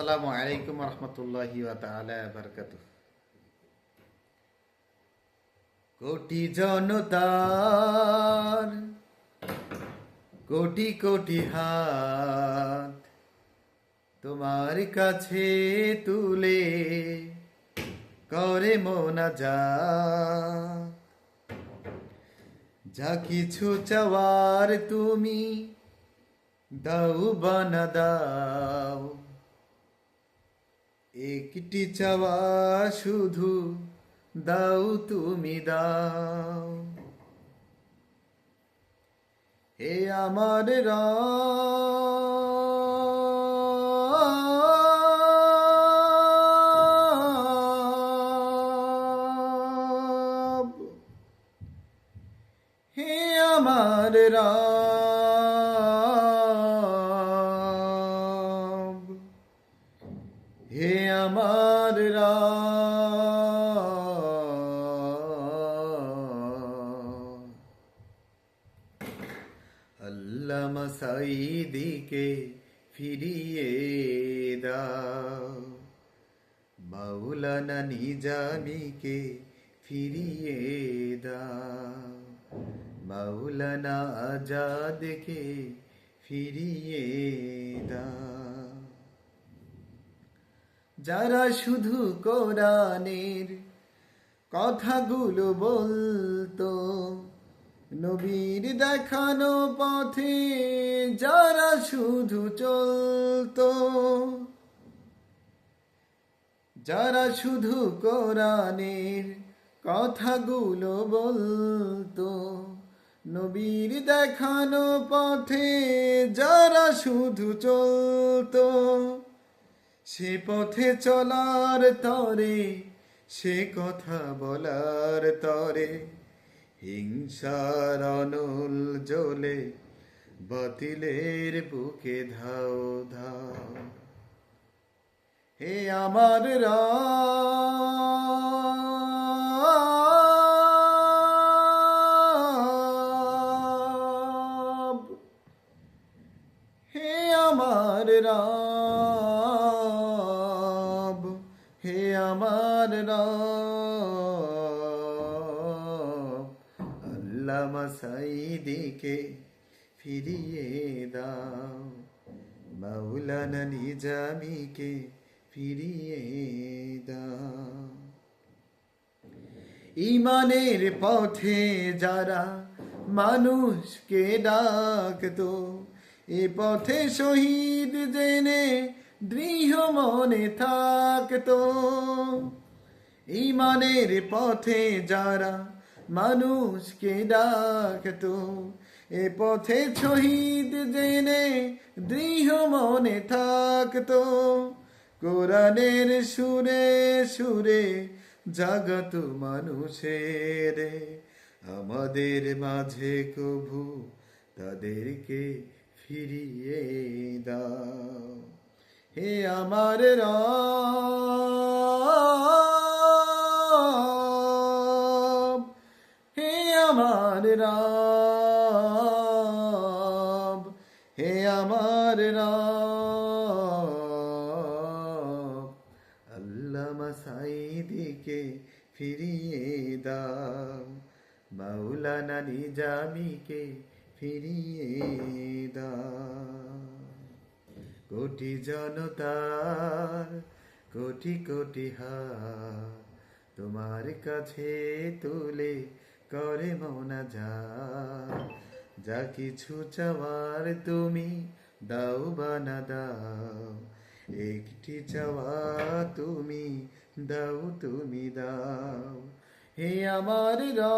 আসসালামু আলাইকুম রহমতুল্লাহি বারকাত কোটি জনতার, কোটি কোটি হাত তোমার কাছে তুলে করে মোনা যা যা কিছু চাওয়ার তুমি দাও বানা দাও। একটি চাওয়া শুধু দাও তুমি দাও। হে আমার হে আমার রব। হে আমার আল্লামা সাইদিকে ফিরিয়ে দাও। মাওলানা নিজামিকে ফিরিয়ে দাও। মাওলানা আজাদকে ফিরিয়ে দাও। যারা শুধু কোরআনের কথাগুলো বলতো, নবীর দেখানো পথে যারা শুধু চলতো, যারা শুধু কোরআনের কথাগুলো বলতো, নবীর দেখানো পথে যারা শুধু চলতো। সে পথে চলার তরে, সে কথা বলার তরে। হিংসার অনল জ্বলে বাতিলের বুকে ধাও ধাও। হে আমার রব, হে আমার রব। রব আল্লামা সাইদিকে ফিরিয়ে দাও মাওলানা নিজামিকে ফিরিয়ে দাও ইমানের পথে যারা মানুষকে ডাকতো এ পথে শহীদ জেনে দৃঢ় মনে থাকতো ইমানের পথে যারা মানুষকে ডাকতো, এ পথে শহীদ জেনে দৃঢ় মনে থাকতো। কোরআনের সুরে সুরে জাগত মানুষের, আমাদের মাঝে কভু তাদেরকে ফিরিয়ে দাও। হে আমার রব রব হে আমার রব আল্লামা সাইদিকে ফিরিয়ে দাও, মাওলানা নিজামিকে ফিরিয়ে দাও। কোটি জনতার, কোটি কোটি হাত তোমার কাছে তুলে করে মনা যা। যা কিছু চাওয়ার তুমি দাও বানা দাও। একটি চাওয়া তুমি দাও তুমি দাও। হে আমার রা